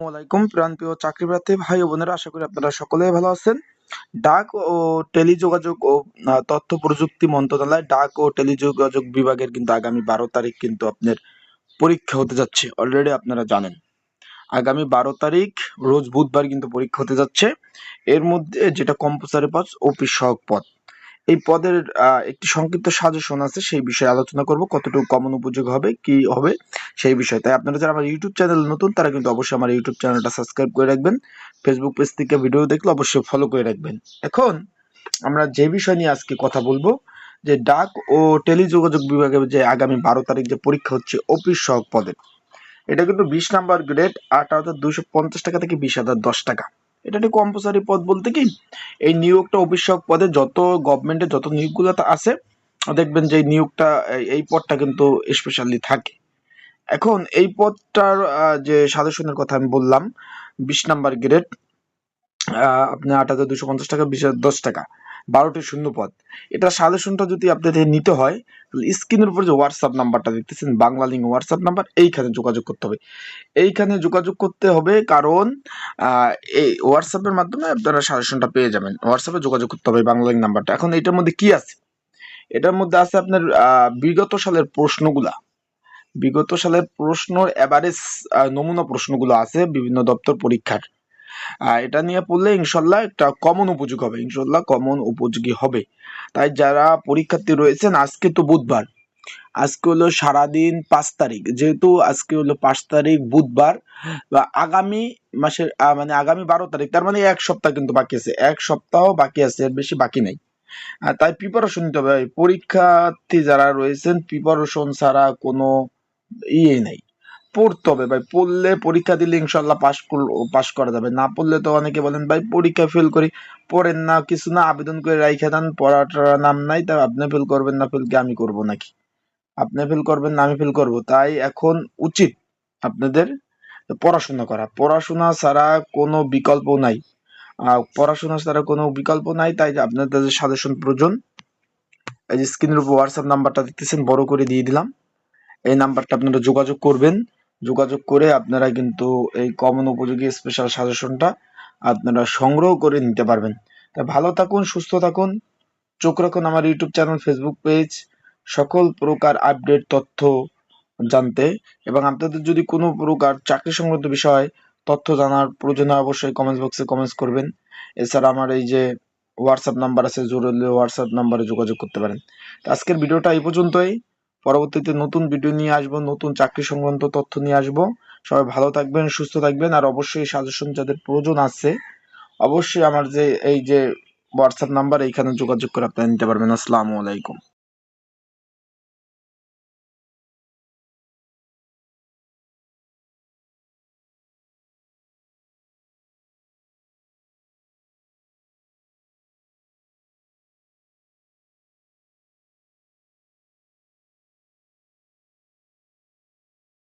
আসসালামাইকুম প্রাণপ্রিয় চাকরি প্রার্থী ভাই বোনেরা, আশা করি আপনারা সকলেই ভালো আছেন। ডাক ও টেলিযোগাযোগ ও তথ্য প্রযুক্তি মন্ত্রণালয় ডাক ও টেলিযোগাযোগ বিভাগের কিন্তু আগামী বারো তারিখ কিন্তু আপনার পরীক্ষা হতে যাচ্ছে অলরেডি আপনারা জানেন। আগামী বারো তারিখ, রোজ বুধবার কিন্তু পরীক্ষা হতে যাচ্ছে। এর মধ্যে যেটা কম্পালসারি পদ অফিস সহক পদ। এই পদের একটি সংক্ষিপ্ত সাজেশন আছে, সেই বিষয়ে আলোচনা করব, কতটুকু কমন উপযোগ হবে, কি হবে সেই বিষয়ে। তাই আপনারা যারা আমার ইউটিউব চ্যানেল নতুন, তারা কিন্তু অবশ্যই আমার ইউটিউব চ্যানেলটা সাবস্ক্রাইব করে রাখবেন। ফেসবুক পেজ থেকে ভিডিও দেখলে অবশ্যই ফলো করে রাখবেন। এখন আমরা যে বিষয় নিয়ে আজকে কথা বলব, যে ডাক ও টেলিযোগাযোগ বিভাগের যে আগামী বারো তারিখ যে পরীক্ষা হচ্ছে অফিস সহক পদের এটা কিন্তু বিশ নাম্বার গ্রেড আট হাজার দুশো পঞ্চাশ টাকা থেকে বিশ হাজার দশ টাকা। এটা একটি কম্পালসারি পদ বলতে কি? এই নিয়োগটা অফিস সহক পদে যত গভর্নমেন্টের যত নিয়োগগুলো আছে, দেখবেন যে নিয়োগটা, এই পদটা কিন্তু স্পেশালি থাকে। এখন এই পদটার যে সাজেশনের কথা আমি বললাম, বিশ নাম্বার গ্রেড আপনি আট হাজার দুশো পঞ্চাশ টাকা, বিশ হাজার দশ টাকা, বারোটি শূন্য পদ। এটা সাজেশনটা যদি আপনাদের নিতে হয়, তাহলে স্ক্রিনের উপর যে হোয়াটসঅ্যাপ নাম্বারটা দেখতেছেন, বাংলা লিঙ্ক হোয়াটসঅ্যাপ নাম্বার, এইখানে যোগাযোগ করতে হবে। এইখানে যোগাযোগ করতে হবে কারণ এই হোয়াটসঅ্যাপের মাধ্যমে আপনারা সাজেশনটা পেয়ে যাবেন। হোয়াটসঅ্যাপে যোগাযোগ করতে হবে বাংলা লিঙ্ক নাম্বারটা। এখন এটার মধ্যে কি আছে? এটার মধ্যে আছে আপনার বিগত সালের প্রশ্নগুলা। বিগত সালের প্রশ্নর এভারেজ নমুনা প্রশ্নগুলো আছে বিভিন্ন দপ্তর পরীক্ষার। এটা নিয়ে পড়লে ইনশাল্লাহ একটা কমন উপযোগ হবে, ইনশাল্লাহ কমন উপযোগী হবে। তাই যারা পরীক্ষার্থী রয়েছেন, আজকে তো বুধবার। আজকে হলো সারাদিন পাঁচ তারিখ। যেহেতু আজকে হলো পাঁচ তারিখ বুধবার, বা আগামী মাসের মানে আগামী বারো তারিখ, তার মানে এক সপ্তাহ কিন্তু বাকি আছে। এক সপ্তাহ বাকি আছে, এর বেশি বাকি নেই। তাই প্রিপারেশন নিতে হবে। পরীক্ষার্থী যারা রয়েছেন প্রিপারেশন ছাড়া কোনো ইয়ে নেই। পড়তে হবে ভাই, পড়লে পরীক্ষা দিলে ইনশাল্লাহ পাস পাস করা যাবে। না পড়লে তো অনেকে বলেন, ভাই, পরীক্ষা ফেল করি, পড়েন না, কিছু না, আবেদন করে রাইখা দেন, পড়াটার নাম নাই, তা আপনি ফেল করবেন না ফেল কি আমি করব নাকি? আপনি ফেল করবেন না, আমি ফেল করব। তাই এখন উচিত আপনাদের পড়াশোনা করা। পড়াশোনা ছাড়া কোনো বিকল্প নাই। পড়াশোনা ছাড়া কোনো বিকল্প নাই। তাই আপনাদের সাজেশন প্রয়োজন, এই যে স্ক্রিনের উপর হোয়াটসঅ্যাপ নাম্বারটা দেখতেছেন বড় করে দিয়ে দিলাম। এই নাম্বারটা আপনারা যোগাযোগ করবেন। যোগাযোগ করে আপনারা কিন্তু এই কমন উপযোগী স্পেশাল সাজেশনটা আপনারা সংগ্রহ করে নিতে পারবেন। তা ভালো থাকুন, সুস্থ থাকুন। চোখ রাখুন আমার ইউটিউব চ্যানেল ফেসবুক পেজ সকল প্রকার আপডেট তথ্য জানতে। এবং আপনাদের যদি কোনো প্রকার চাকরি সংক্রান্ত বিষয়, তথ্য জানার প্রয়োজন হয়, অবশ্যই কমেন্ট বক্সে কমেন্টস করবেন। এছাড়া আমার এই যে হোয়াটসঅ্যাপ নাম্বার আছে, জরুরি হোয়াটসঅ্যাপ নাম্বারে যোগাযোগ করতে পারেন। আজকের ভিডিওটা এই পর্যন্তই। পরবর্তীতে নতুন ভিডিও নিয়ে আসব, নতুন চাকরি সংক্রান্ত তথ্য নিয়ে আসব। সবাই ভালো থাকবেন, সুস্থ থাকবেন, আর অবশ্যই সাজেশন যাদের প্রয়োজন আছে, অবশ্যই আমার যে, এই যে হোয়াটসঅ্যাপ নাম্বার এইখানে যোগাযোগ করে আপনারা নিতে পারবেন। আসসালামু আলাইকুম।